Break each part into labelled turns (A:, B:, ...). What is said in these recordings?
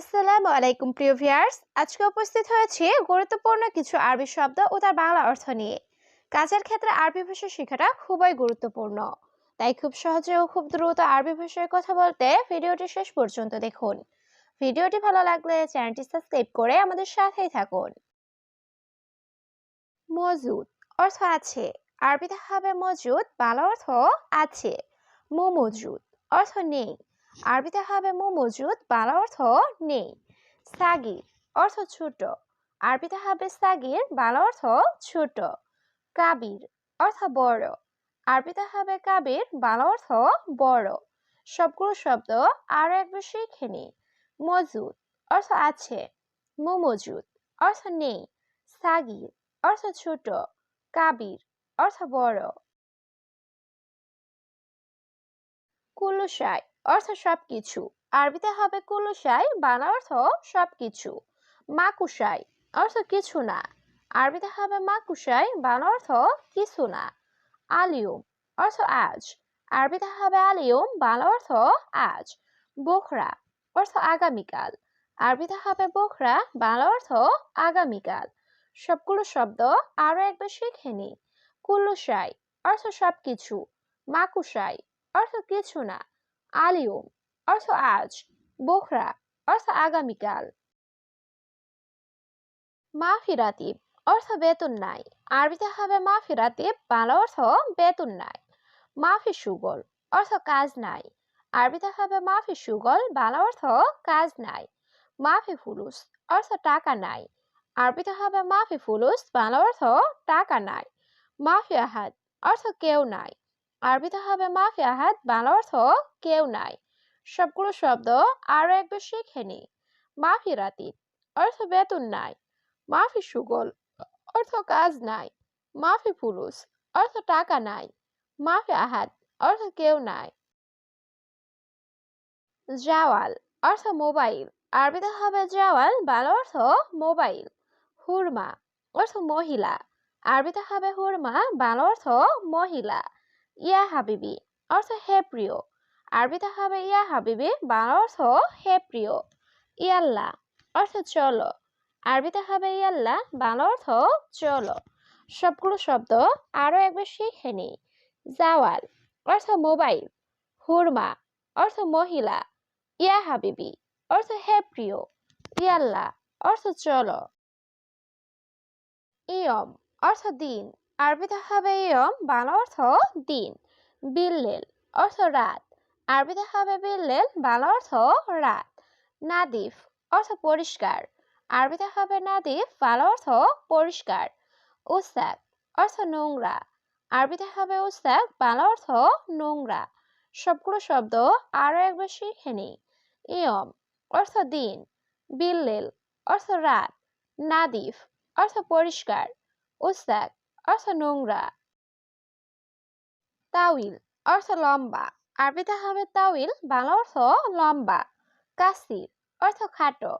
A: আসসালামু আলাইকুম, প্রিয় ভিউয়ার্স। আজকে উপস্থিত হয়েছি গুরুত্বপূর্ণ কিছু আরবি শব্দ ও তার বাংলা অর্থ নিয়ে। কাজের ক্ষেত্রে আরবি ভাষা শেখাটা খুবই গুরুত্বপূর্ণ। তাই খুব সহজে ও খুব দ্রুত আরবি ভাষায় কথা বলতে ভিডিওটি শেষ পর্যন্ত দেখুন। ভিডিওটি ভালো লাগলে চ্যানেলটি সাবস্ক্রাইব করে আমাদের সাথেই থাকুন। মজুদ অর্থ আছে। আরবিতে হবে মজুদ, বাংলা অর্থ আছে। মজুদ অর্থ নেই। আরবিতে হবে মো মজুদ বাংলা অর্থ নেই। সাগির, অর্থ ছোট। আরবিতে হবে সাগির, বাংলা অর্থ ছোট। কাবির, অর্থ বড়। আরবিতে হবে কাবির, বাংলা অর্থ বড়। সবগুলো শব্দ আরও একবার শিখে নি। মজুদ, অর্থ আছে। মো মজুদ অর্থ নেই। সাগির, অর্থ ছোট। কাবির, অর্থ বড়। কুলুসাই অর্থ সবকিছু। আরবিতে হবে কুলুসাই, বাংলা অর্থ সবকিছু। মাকুসাই, অর্থ কিছু না। আরবিতে হবে মাকুসাই, বাংলা অর্থ কিছু না। আলিয়ম, অর্থ আজ। আরবিতে হবে আলিয়ম, বাংলা অর্থ আজ। বোখরা, অর্থ আগামীকাল। আরবিতে হবে বোখরা, বাংলা অর্থ আগামীকাল। সবগুলো শব্দ আরও একবার শিখে নি। কুল্লুসাই অর্থ সবকিছু। মাকুসাই, অর্থ কিছু না। আলিয়ম অর্থ আজ, বোখরা অর্থ আগামীকাল মাফিরাতিব অর্থ বেতন নাই। আরবিতে হবে মাফিরাতিব বাংলা অর্থ বেতন নাই। মাফি সুগল অর্থ কাজ নাই। আরবিতে হবে মাফি সুগল, বাংলা অর্থ কাজ নাই। মাফি ফুলুস অর্থ টাকা নাই। আরবিতে হবে মাফি ফুলুস, বাংলা অর্থ টাকা নাই। মাফি আহাদ অর্থ কেউ নাই। আরবিতে হবে মাফি আহাদ বাংলা অর্থ কেউ নাই। সবগুলো শব্দ আরও একবার শিখে নি। মাফি রাতি অর্থ বেতন নাই। মাফি সুগল, অর্থ কাজ নাই। মাফি ফুলুস অর্থ টাকা নাই। মাফি আহাদ অর্থ কেউ নাই। জাওয়াল, অর্থ মোবাইল। আরবিতে হবে জাওয়াল, বাংলা অর্থ মোবাইল। হুরমা, অর্থ মহিলা। আরবিতে হবে হুরমা, বাংলা অর্থ মহিলা। ইয়া হাবিবি অর্থ হে প্রিয়। আরবিতে হবে ইয়া হাবিবি, বাংলা অর্থ হে প্রিয়। ইয়াল্লা অর্থ চলো। আরবিতে হবে ইয়াল্লা, বাংলা অর্থ চলো। সবগুলো শব্দ আরও একবার শিখে নি জাওয়াল অর্থ মোবাইল। হুরমা অর্থ মহিলা। ইয়া হাবিবি অর্থ হে প্রিয়। ইয়াল্লা অর্থ চলো। ইয়ম অর্থ দিন। আরবিতে হবে ইয়ম, বাংলা অর্থ দিন। বিল্লেল, অর্থ রাত। আরবিতে হবে বিল্লেল, বাংলা অর্থ রাত। নাদিফ, অর্থ পরিষ্কার। আরবিতে হবে নাদিফ, বাংলা অর্থ পরিষ্কার। উস্তাক অর্থ নোংরা। আরবিতে হবে উস্তাক বাংলা অর্থ নোংরা। সবগুলো শব্দ আরও একবার শিখে নি ইয়ম, অর্থ দিন। বিল্লেল, অর্থ রাত। নাদিফ, অর্থ পরিষ্কার। উস্তাক অর্থ নোংরা। তাউইল অর্থ লম্বা। আরবিতে হবে তাউইল বাংলা অর্থ লম্বা। কাসির, অর্থ খাটো।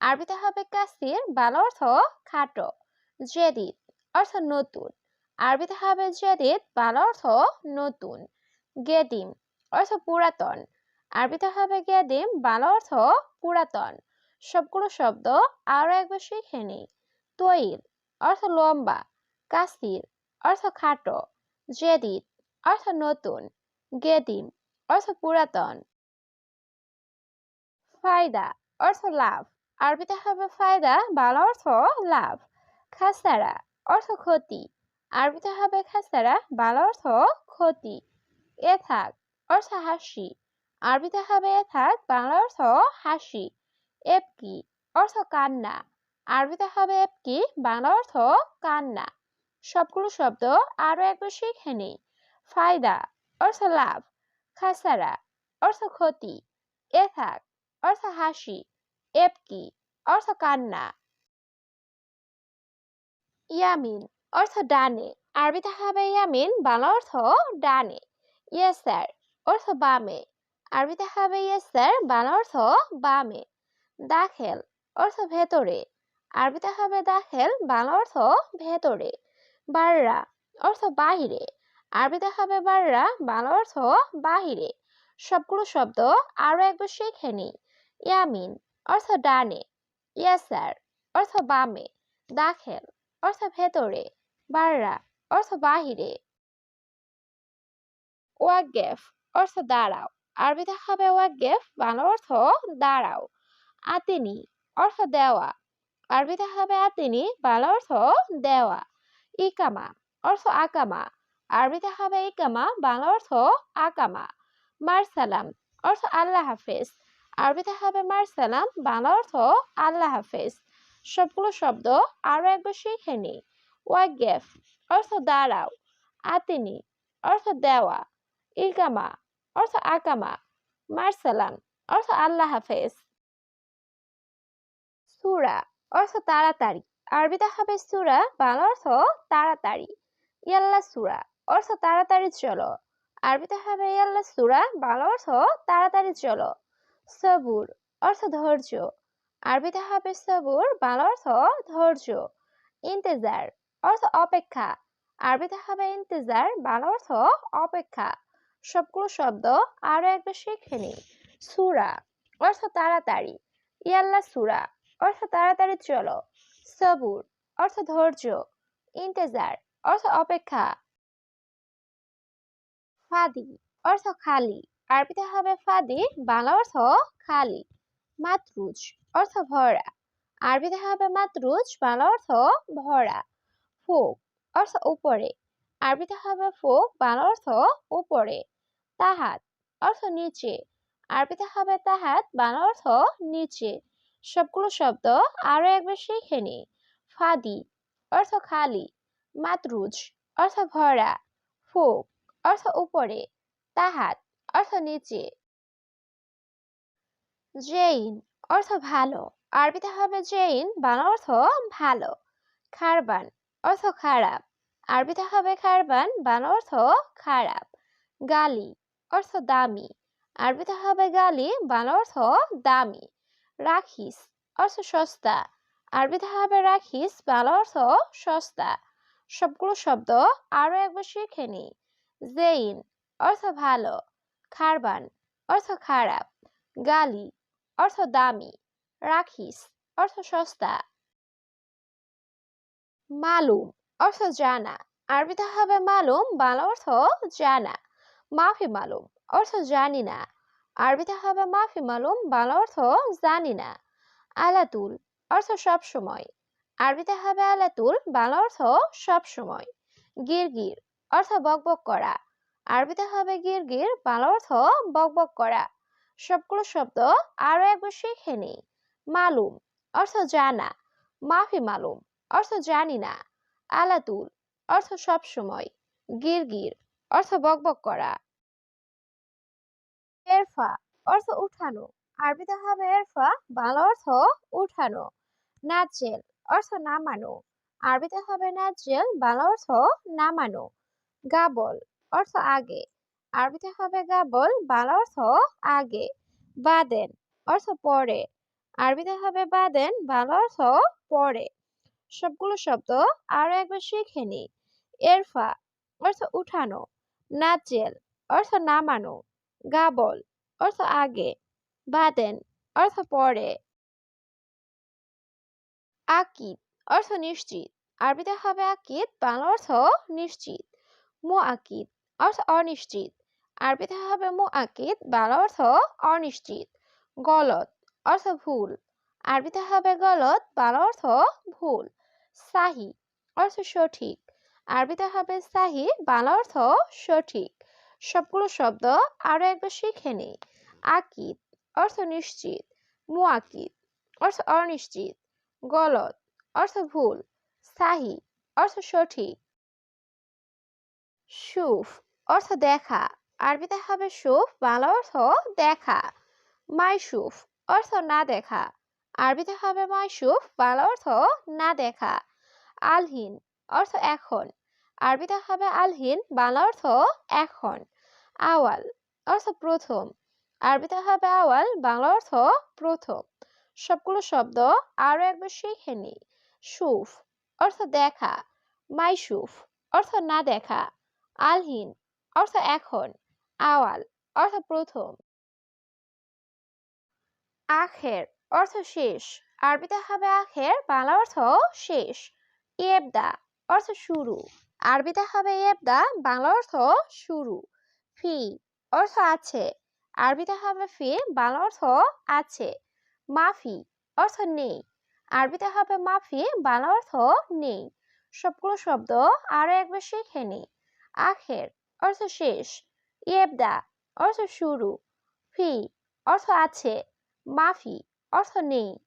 A: আরবিতে হবে কাসির, বাংলা অর্থ খাটো। জেদিদ, অর্থ নতুন। আরবিতে হবে জেদিদ, বাংলা অর্থ নতুন। গেদিম, অর্থ পুরাতন। আরবিতে হবে গেদিম, বাংলা অর্থ পুরাতন। সবগুলো শব্দ আরও একবার শিখে নিই। তৈল, অর্থ লম্বা। কাসির অর্থ খাটো জেদিদ অর্থ নতুন, গেদিম অর্থ পুরাতন। ফায়দা অর্থ লাভ, আরবিতে হবে ফায়দা, বাংলা অর্থ লাভ খাসারা অর্থ ক্ষতি, আরবিতে হবে খাসারা বাংলা অর্থ ক্ষতি, এথাক অর্থ হাসি, আরবিতে হবে এথাক, বাংলা অর্থ হাসি, এপকি অর্থ কান্না, আরবিতে হবে এপকি, বাংলা অর্থ কান্না। সবগুলো শব্দ আরও একবার শিখে নিই। ফায়দা, অর্থ লাভ। খাসারা, অর্থ ক্ষতি। এথাক, অর্থ হাসি। এপকি, অর্থ কান্না। ইয়ামিন, অর্থ ডানে। আরবিতে হবে ইয়ামিন, বাংলা অর্থ ডানে। ইয়েসার, অর্থ বামে। আরবিতে হবে ইয়েসার, বাংলা অর্থ বামে। দাখেল, অর্থ ভেতরে। আরবিতে হবে দাখেল, বাংলা অর্থ ভেতরে। বাররা, অর্থ বাহিরে। আরবিতে হবে বাররা, বাংলা অর্থ বাহিরে। সবগুলো শব্দ আরও একবার শিখে নিই। ইয়ামিন, অর্থ ডানে। ইয়াসার, অর্থ বামে। দাখেল, অর্থ ভেতরে। বাররা, অর্থ বাহিরে। ওয়াগেফ অর্থ দাঁড়াও। আরবিতে হবে ওয়াগেফ বাংলা অর্থ দাঁড়াও। আতিনি, অর্থ দেওয়া। আরবিতে হবে আতিনি, বাংলা অর্থ দেওয়া। ইকামা, অর্থ আকামা। আরবিতে হবে ইকামা, বাংলা অর্থ আকামা। মারসালাম, অর্থ আল্লাহ হাফেজ। আরবিতে হবে মারসালাম, বাংলা অর্থ আল্লাহ হাফেজ। সবগুলো শব্দ আরও একবার শিখে নি। ওয়াগেফ, অর্থ দাঁড়াও। আতিনি, অর্থ দেওয়া। ইকামা, অর্থ আকামা। মারসালাম, অর্থ আল্লাহ হাফেজ। সুরা, অর্থ তাড়াতাড়ি। আরবিতে হবে সুরা, বাংলা অর্থ তাড়াতাড়ি। ইয়াল্লা সুরা, অর্থ তাড়াতাড়ি চলো। আরবিতে হবে ইয়াল্লা সুরা, বাংলা অর্থ তাড়াতাড়ি চলো। সবুর, অর্থ ধৈর্য। আরবিতে হবে সবুর, বাংলা অর্থ ধৈর্য। ইন্তেজার, অর্থ অপেক্ষা। আরবিতে হবে ইন্তেজার, বাংলা অর্থ অপেক্ষা। সবগুলো শব্দ আরও একবার শিখে নি। সুরা, অর্থ তাড়াতাড়ি। ইয়াল্লা সুরা, অর্থ তাড়াতাড়ি চলো। সবুর, অর্থ ধৈর্য, ইন্তেজার, অর্থ অপেক্ষা। ফাদি, অর্থ খালি, আরবিতে হবে ফাদি, বাংলা অর্থ খালি। মাতরুজ, অর্থ ভরা, আরবিতে হবে মাতরুজ, বাংলা অর্থ ভরা। ফোক, অর্থ উপরে, আরবিতে হবে ফোক, বাংলা অর্থ উপরে। তাহাত, অর্থ নিচে, আরবিতে হবে তাহাত, বাংলা অর্থ নিচে। সবগুলো শব্দ আরও একবার শিখে নি ফাদি অর্থ খালি, মাতরুজ অর্থ ভরা, ফোক অর্থ উপরে, তাহাত অর্থ নিচে। জেইন অর্থ ভালো, আরবিতে হবে জেইন, বাংলা অর্থ ভালো। খারবান অর্থ খারাপ, আরবিতে হবে খারবান, বাংলা অর্থ খারাপ। গালি অর্থ দামি, আরবিতে হবে গালি, বাংলা অর্থ দামি। রাখিস, অর্থ সস্তা। আরবিতে হবে রাখিস বাংলা অর্থ সস্তা। সবগুলো শব্দ আরও একবার শিখে নি। জেইন, অর্থ ভালো। খারবান, অর্থ খারাপ। গালি, অর্থ দামি। রাখিস, অর্থ সস্তা। মালুম, অর্থ জানা। আরবিতে হবে মালুম বাংলা অর্থ জানা। মাফি মালুম, অর্থ জানি না। আরবিতে হবে মাফি মালুম, বাংলা অর্থ জানি না। আলাতুল অর্থ সব সময়। আরবিতে হবে আলাতুল, বাংলা অর্থ সব সময়। গিরগির অর্থ বকবক করা। আরবিতে হবে গিরগির, বাংলা অর্থ বকবক করা। সবগুলো শব্দ আরও একবার শিখে নি। মালুম অর্থ জানা। মাফি মালুম অর্থ জানি না। আলাতুল অর্থ সব সময়। গিরগির অর্থ বকবক করা। এরফা অর্থ উঠানো। আরবিতে হবে এরফা, বাংলা অর্থ উঠানো। নাচেল অর্থ নামানো। আরবিতে হবে নাচেল বাংলা অর্থ নামানো। গাবল অর্থ আগে। আরবিতে হবে গাবল, বাংলা অর্থ আগে। বাদেন অর্থ পরে। আরবিতে হবে বাদেন, বাংলা অর্থ পরে। সবগুলো শব্দ আরও একবার শিখে নি। এরফা অর্থ উঠানো। নাচেল অর্থ নামানো। গাবল অর্থ আগে, বাদেন, অর্থ পরে। আকিদ, অর্থ নিশ্চিত, আরবিতে হবে আকিদ, বাংলা অর্থ নিশ্চিত। মু আকিদ অর্থ অনিশ্চিত, আরবিতে হবে মু আকিদ বাংলা অর্থ অনিশ্চিত। গলত, অর্থ ভুল, আরবিতে হবে গলত, বাংলা অর্থ ভুল। সাহি, অর্থ সঠিক, আরবিতে হবে সাহি, বাংলা অর্থ সঠিক। সবগুলো শব্দ আরও একবার শিখে নি আকিদ অর্থ নিশ্চিত, মুআকিদ অর্থ অনিশ্চিত, গলত অর্থ ভুল সাহি অর্থ সঠিক। সুফ অর্থ দেখা, আরবিতে হবে সুফ, বাংলা অর্থ দেখা। মাইসুফ অর্থ না দেখা, আরবিতে হবে মাইসুফ, বাংলা অর্থ না দেখা। আলহিন অর্থ এখন, আরবিতে হবে আলহিন, বাংলা অর্থ এখন। আওয়াল অর্থ প্রথম। আরবিতে হবে আওয়াল বাংলা অর্থ প্রথম। সবগুলো শব্দ আরও একবার শিখে নি। সুফ অর্থ দেখা, মাইসুফ অর্থ না দেখা, আলহিন অর্থ এখন, আওয়াল অর্থ প্রথম। আখের অর্থ শেষ, আরবিতে হবে আখের, বাংলা অর্থ শেষ ইয়েবদা অর্থ শুরু। আরবিতে হবে ইয়েবদা বাংলা অর্থ শুরু। ফি অর্থ আছে। আরবিতে হবে ফি, বাংলা অর্থ আছে। মাফি অর্থ নেই। আরবিতে হবে মাফি, বাংলা অর্থ নেই। সবগুলো শব্দ আরও একবার শিখে নি। আখের অর্থ শেষ। ইয়েবদা অর্থ শুরু। ফি অর্থ আছে। মাফি অর্থ নেই।